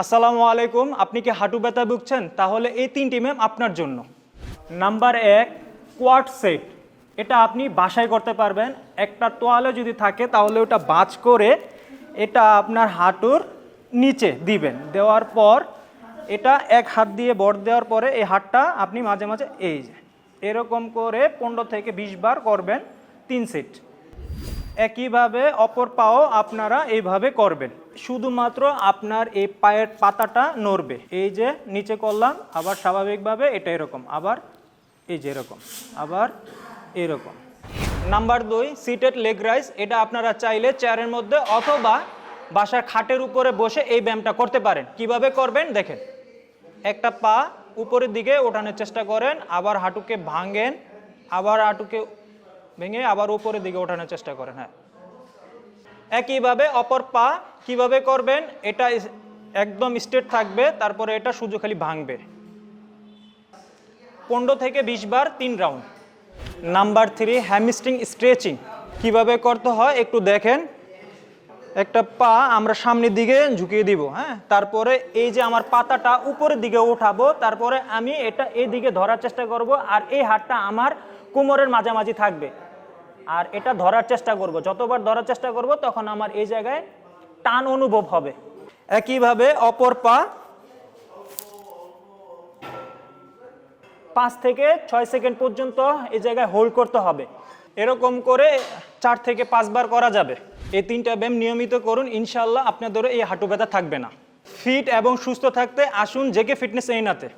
আসসালামু আলাইকুম, আপনি কি হাঁটু ব্যথা ভুগছেন? তাহলে এই তিনটি ম্যাম আপনার জন্য। নাম্বার এক কোয়াড সেট এটা আপনি বাসায় করতে পারবেন। একটা তোয়ালে যদি থাকে, তাহলে ওটা বাজ করে এটা আপনার হাঁটুর নিচে দিবেন। দেওয়ার পর এটা এক হাত দিয়ে বর দেওয়ার পরে এই হাতটা আপনি মাঝে মাঝে এই যে, এরকম করে পনেরো থেকে বিশ বার করবেন তিন সেট একইভাবে অপর পাও আপনারা এইভাবে করবেন। শুধুমাত্র আপনার এই পায়ের পাতাটা নড়বে। এই যে নিচে করলাম, আবার স্বাভাবিকভাবে এটা এরকম, আবার এই যে এরকম, আবার এরকম। নাম্বার দুই সিটেড লেগ রাইস এটা আপনারা চাইলে চেয়ারের মধ্যে অথবা বাসার খাটের উপরে বসে এই ব্যায়ামটা করতে পারেন। কীভাবে করবেন? দেখেন, একটা পা উপরের দিকে ওঠানোর চেষ্টা করেন, আবার হাঁটুকে ভাঙেন, আবার হাঁটুকে ভেঙে আবার উপরের দিকে ওঠানোর চেষ্টা করেন হ্যাঁ। একইভাবে অপর পা কীভাবে করবেন, এটা একদম স্ট্রেট থাকবে, তারপরে এটা শুধু খালি ভাঙবে। পনেরো থেকে বিশ বার তিন round. Number three, hamstring stretching. কীভাবে করতে হয়, একটু দেখেন। একটা পা আমরা সামনের দিকে ঝুঁকিয়ে দিব হ্যাঁ। তারপরে এই যে আমার পাতাটা উপরের দিকে উঠাবো তারপরে আমি এটা এই দিকে ধরার চেষ্টা করব, আর এই হাতটা আমার কোমরের মাঝামাঝি থাকবে। আর এটা ধরার চেষ্টা করব। যতবার ধরার চেষ্টা করব তখন আমার এই জায়গায় টান অনুভব হবে। একইভাবে অপর পা পাঁচ থেকে ছয় সেকেন্ড পর্যন্ত এই জায়গায় হোল্ড করতে হবে। এরকম করে চার থেকে পাঁচবার করা যাবে। এই তিনটা ব্যায়াম নিয়মিত করুন ইনশাল্লাহ আপনাদের এই হাঁটু ব্যথা থাকবে না। ফিট এবং সুস্থ থাকতে আসুন জেকে ফিটনেস এই নাতে।